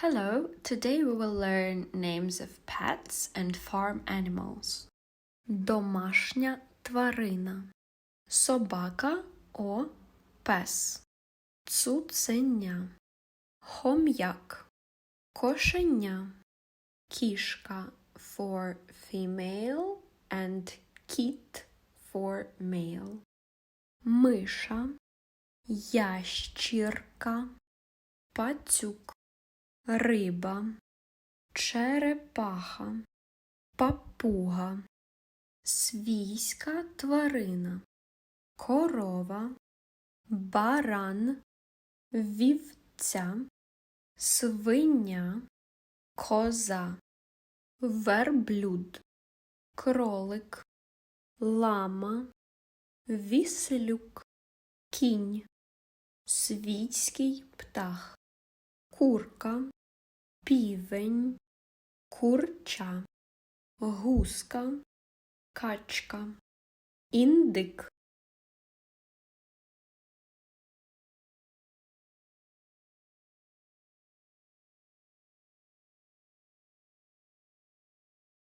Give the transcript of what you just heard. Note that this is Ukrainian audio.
Hello, today we will learn names of pets and farm animals. Домашня тварина. Собака о пес. Цуценя. Хом'як. Кошеня. Кішка for female and кіт for male. Миша. Ящірка. Пацюк. Риба. Черепаха. Папуга. Свійська тварина. Корова. Баран. Вівця. Свиня. Коза. Верблюд. Кролик. Лама. Віслюк. Кінь. Свійський птах. Курка. Півень. Курча. Гуска. Качка. Індик.